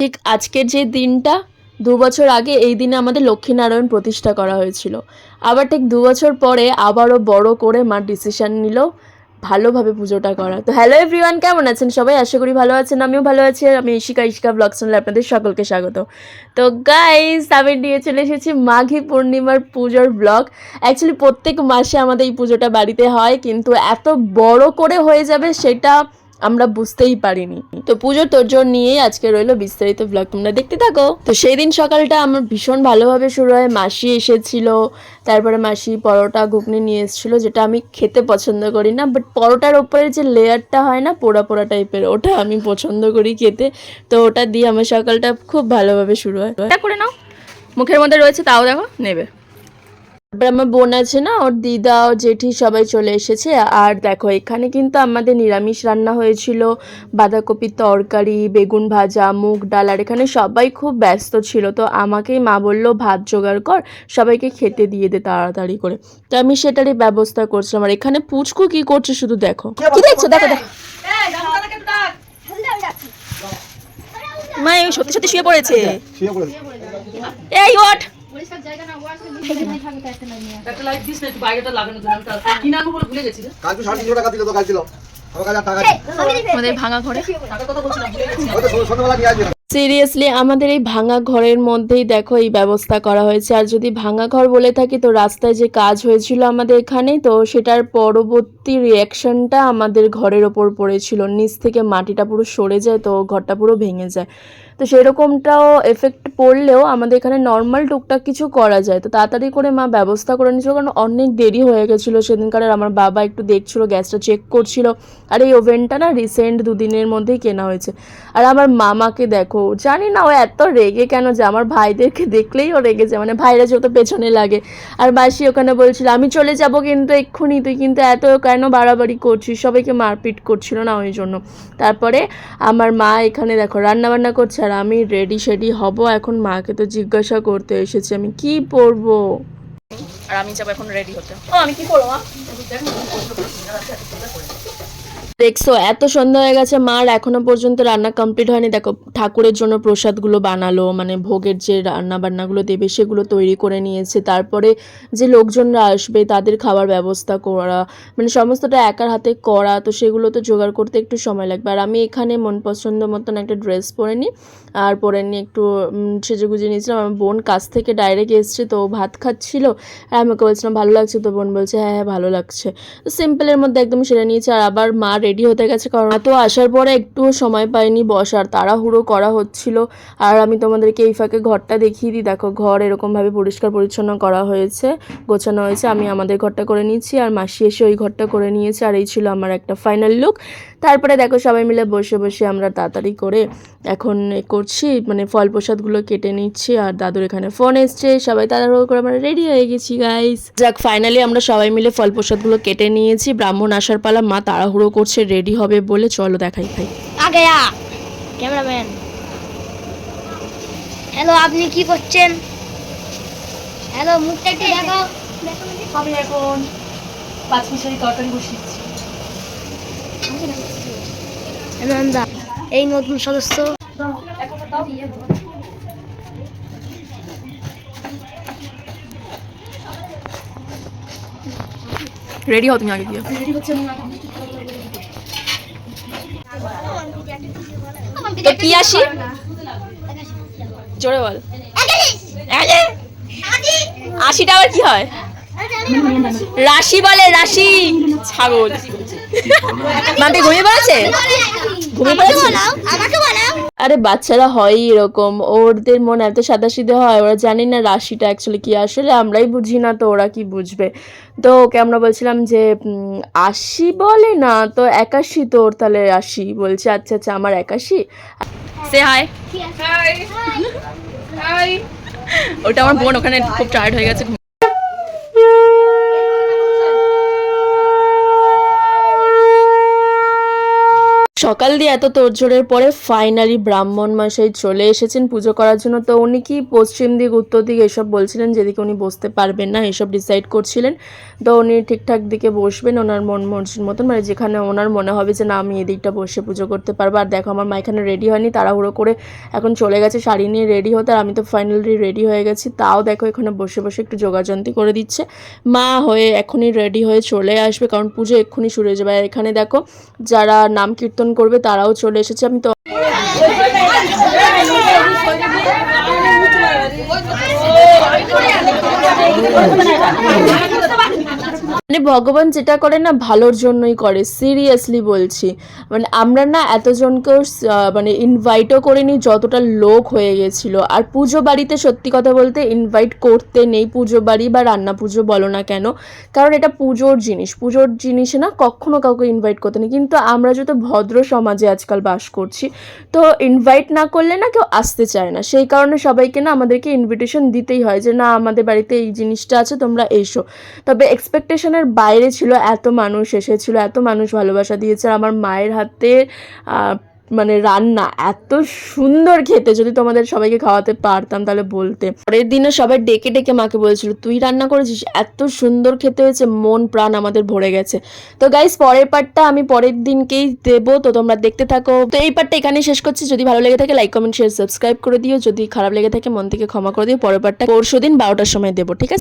ঠিক আজকের যে দিনটা, দু বছর আগে এই দিনে আমাদের লক্ষ্মীনারায়ণ প্রতিষ্ঠা করা হয়েছিল। আবার ঠিক দু বছর পরে আবারও বড় করে মা ডিসিশন নিল ভালোভাবে পুজোটা করা। তো হ্যালো এভরিওয়ান কেমন আছেন সবাই? আশা করি ভালো আছেন, আমিও ভালো আছি আর আমি ইশিকা ইশিকা ব্লগ চ্যানেলে আপনাদের সকলকে স্বাগত। তো গাইস আমি নিয়ে চলে এসেছি মাঘী পূর্ণিমার পুজোর ব্লগ অ্যাকচুয়ালি প্রত্যেক মাসে আমাদের এই পুজোটা বাড়িতে হয়, কিন্তু এত বড় করে হয়ে যাবে সেটা আমরা বুঝতেই পারিনি। তো পুজোর তোরজোর নিয়েই আজকে রইল বিস্তারিত ব্লগ তোমরা দেখতে থাকো। তো সেই দিন সকালটা আমার ভীষণ ভালোভাবে শুরু হয়। মাসি এসেছিল, তারপরে মাসি পরোটা ঘুগনি নিয়ে এসেছিল, যেটা আমি খেতে পছন্দ করি না বাট পরোটার ওপরে যে লেয়ারটা হয় না পোড়া পোড়া টাইপের ওটা আমি পছন্দ করি খেতে। তো ওটা দিয়ে আমার সকালটা খুব ভালোভাবে শুরু হয়। করে নাও। মুখের মধ্যে রয়েছে, তাও দেখো, নেবে। তারপরে আমার বোন আছে না ওর দিদা ও জেঠি সবাই চলে এসেছে। আর দেখো এখানে কিন্তু আমাদের নিরামিষ রান্না হয়েছিল। বাঁধাকপির তরকারি বেগুন ভাজা মুগ ডাল আর এখানে সবাই খুব ব্যস্ত ছিল। তো আমাকেই মা বলল ভাত জোগাড় কর সবাইকে খেতে দিয়ে দে তাড়াতাড়ি করে। তো আমি সেটারই ব্যবস্থা করছিলাম। আর এখানে পুচকু কি করছে শুধু দেখো। কি দেখছ? দেখো দেখো মা এই সত্যি সত্যি শুয়ে পড়েছে। শুয়ে পড়েছে এই ওঠ একটা লাইট দিস না একটু বাইরেটা লাগানোর জন্য আমি কিনে আনব বলে ভুলে গেছি কালকে সাড়ে তিনশো টাকা দিল তো কাল ছিল। আমার কাছে টাকা নেই। আমাদের ভাঙা ঘরে? টাকার কথা বলছিলাম ভুলে গেছি। সন্ধ্যাবেলা নিয়ে আসবে। সিরিয়াসলি আমাদের এই ভাঙা ঘরের মধ্যেই দেখো এই ব্যবস্থা করা হয়েছে। আর যদি ভাঙা ঘর বলে থাকি তো রাস্তায় যে কাজ হয়েছিল আমাদের এখানে তো সেটার পরবর্তী রিয়াকশনটা আমাদের ঘরের ওপর পড়েছিল। নিচ থেকে মাটিটা পুরো সরে যায় তো ঘরটা পুরো ভেঙে যায়। তো সেরকমটাও এফেক্ট পড়লেও আমাদের এখানে নর্মাল টুকটাক কিছু করা যায়। তো তাড়াতাড়ি করে মা ব্যবস্থা করে নিয়েছিল কারণ অনেক দেরি হয়ে গেছিল। সেদিনকার আমার বাবা একটু দেখছিল গ্যাসটা চেক করছিল। আর এই ওভেনটা না রিসেন্ট দুদিনের মধ্যেই কেনা হয়েছে। আর আমার মামাকে দেখো, জানি না ও এত রেগে কেন যে আমার ভাইদেরকে দেখলেই ও রেগে যায় মানে ভাইরা যেহেতু পেছনে লাগে। আর বাসি ওখানে বলছিল, আমি চলে যাব কিন্তু এক্ষুনি, তুই কিন্তু এত কেন বাড়াবাড়ি করছিস? সবাইকে মারপিট করছিল না ওই জন্য। তারপরে আমার মা এখানে দেখো রান্না বান্না করছে, আর আমি রেডি শেডি হব এখন মাকে তো জিজ্ঞাসা করতে এসেছি আমি কি পরবো আর আমি যাব এখন রেডি হতে ও আমি কি পরব মা? দেখছ, এত সন্ধ্যা হয়ে গেছে মার এখনও পর্যন্ত রান্না কমপ্লিট হয়নি। দেখো, ঠাকুরের জন্য প্রসাদগুলো বানালো মানে ভোগের যে রান্না বান্নাগুলো দেবে সেগুলো তৈরি করে নিয়েছে। তারপরে যে লোকজনরা আসবে, তাদের খাবার ব্যবস্থা করা মানে সমস্তটা একার হাতে করা, তো সেগুলো তো জোগাড় করতে একটু সময় লাগবে। আর আমি এখানে মন পছন্দ মতন একটা ড্রেস পরে নিই আর পরে নিয়ে একটু সেজে গুজে নিয়েছিলাম। আমার বোন কাছ থেকে ডাইরেক্ট এসছে, তো ভাত খাচ্ছিল। আর আমাকে বলছিলাম, ভালো লাগছে? তো বোন বলছে হ্যাঁ হ্যাঁ ভালো লাগছে। তো সিম্পলের মধ্যে একদম সেরে নিয়েছে। আর আবার মা রেডি হতে গেছে, কারণ এত আসার পরে একটুও সময় পাইনি বসার, তাড়াহুড়ো করা হচ্ছিল। আর আমি তোমাদেরকে এই ফাঁকে ঘরটা দেখিয়ে দিই। দেখো, ঘর এরকমভাবে পরিষ্কার পরিচ্ছন্ন করা হয়েছে, গোছানো হয়েছে। আমি আমাদের ঘরটা করে নিয়েছি আর মাসি এসে ওই ঘরটা করে নিয়েছে, আর এই ছিল আমার একটা ফাইনাল লুক তারপরে দেখো, সবাই মিলে বসে বসে আমরা তাড়াতাড়ি করে এখন করছি মানে ফল প্রসাদগুলো কেটে নিচ্ছি, আর দাদুর এখানে ফোন এসছে। সবাই তাড়াহুড়ো করে আমরা রেডি হয়ে গেছি গাইস যাক ফাইনালি আমরা সবাই মিলে ফল প্রসাদগুলো কেটে নিয়েছি। ব্রাহ্মণ আসার পালা মা তাড়াহুড়ো করছে রেডি হবে বলে চলো দেখাই ভাই। আগে ক্যামেরাম্যান। হ্যালো আপনি কি করছেন? হ্যালো মুখটা একটু দেখাও। আমি এখন পাঁচ মিশালি তরকারি বসিয়েছি। নন্দা এই নতুন সদস্য। রেডি হও তুমি আগে দিয়ে তো কি আসি জোরে বল। আশিটা আবার কি হয়? রাশি বলে রাশি। ছাগল। মাপি ঘুমিয়ে পড়েছে? ঘুমিয়ে পড়েছে? আরে বাচ্চারা হয়ই এরকম। ওদের মন এত সাদাসিধে হয় ওরা জানি না রাশিটা অ্যাকচুয়ালি কি। আসলে আমরাই বুঝি না তো ওরা কি বুঝবে। তো ওকে আমরা বলছিলাম যে আশি বলে না তো একাশি তোর তাহলে আশি। বলছে আচ্ছা আচ্ছা আমার একাশি? সে হাই ওটা আমার বোন ওখানে খুব টায়ার্ড হয়ে গেছে। সকাল দিয়ে এত তোড়জোড়ের পরে ফাইনালি ব্রাহ্মণ মশাই চলে এসেছেন পুজো করার জন্য। তো উনি কি পশ্চিম দিক, উত্তর দিক এসব বলছিলেন, যেদিকে উনি বসতে পারবেন না, এসব ডিসাইড করছিলেন। তো উনি ঠিকঠাক দিকে বসবেন ওনার মন মর্জির মতন মানে যেখানে ওনার মনে হবে যে না, আমি এদিকটা বসে পুজো করতে পারব। আর দেখো, আমার মা এখানে রেডি হয়নি, তাড়াহুড়ো করে এখন চলে গেছে, শাড়ি নিয়ে রেডি হতে, আর আমি তো ফাইনালি রেডি হয়ে গেছি। তাও দেখো, এখানে বসে বসে একটু যোগাযন্তি করে দিচ্ছে। মা হয়ে এখনই রেডি হয়ে চলে আসবে, কারণ পুজো এক্ষুনি শুরু হয়ে যাবে। আর এখানে দেখো, যারা নাম কীর্তন করবে তারাও চলে এসেছে আমি তো মানে ভগবান যেটা করে না ভালোর জন্যই করে সিরিয়াসলি বলছি। মানে আমরা না এতজনকেও মানে ইনভাইটও করিনি যতটা লোক হয়ে গেছিল। আর পুজো বাড়িতে সত্যি কথা বলতে ইনভাইট করতে নেই পুজো বাড়ি বা রান্না পুজো বলো না কেন। কারণ এটা পুজোর জিনিস। পুজোর জিনিসে না কখনো কাউকে ইনভাইট করতে নেই। কিন্তু আমরা যত ভদ্র সমাজে আজকাল বাস করছি, তো ইনভাইট না করলে না কেউ আসতে চায় না। সেই কারণে সবাইকে না আমাদেরকে ইনভিটেশন দিতেই হয় যে, না, আমাদের বাড়িতে এই জিনিসটা আছে, তোমরা এসো। তবে এক্সপেকটেশনের বাইরে ছিল এত মানুষ, এসেছিল এত মানুষ ভালোবাসা দিয়েছে। আমার মায়ের হাতে মানে রান্না এত সুন্দর খেতে। যদি তোমাদের সবাইকে খাওয়াতে পারতাম তাহলে বলতে। পরের দিনে সবাই ডেকে ডেকে মাকে বলেছিল, তুই রান্না করেছিস? এত সুন্দর খেতে হয়েছে, মন, প্রাণ আমাদের ভরে গেছে। তো গাইস পরের পার্টটা আমি পরের দিনকেই দেবো। তো তোমরা দেখতে থাকো। তো এই পার্টটা এখানেই শেষ করছি। যদি ভালো লেগে থাকে লাইক কমেন্ট শেয়ার সাবস্ক্রাইব করে দিও। যদি খারাপ লেগে থাকে, মন থেকে ক্ষমা করে দিও। পরের পার্টটা পরশু দিন বারোটার সময় দেবো, ঠিক আছে?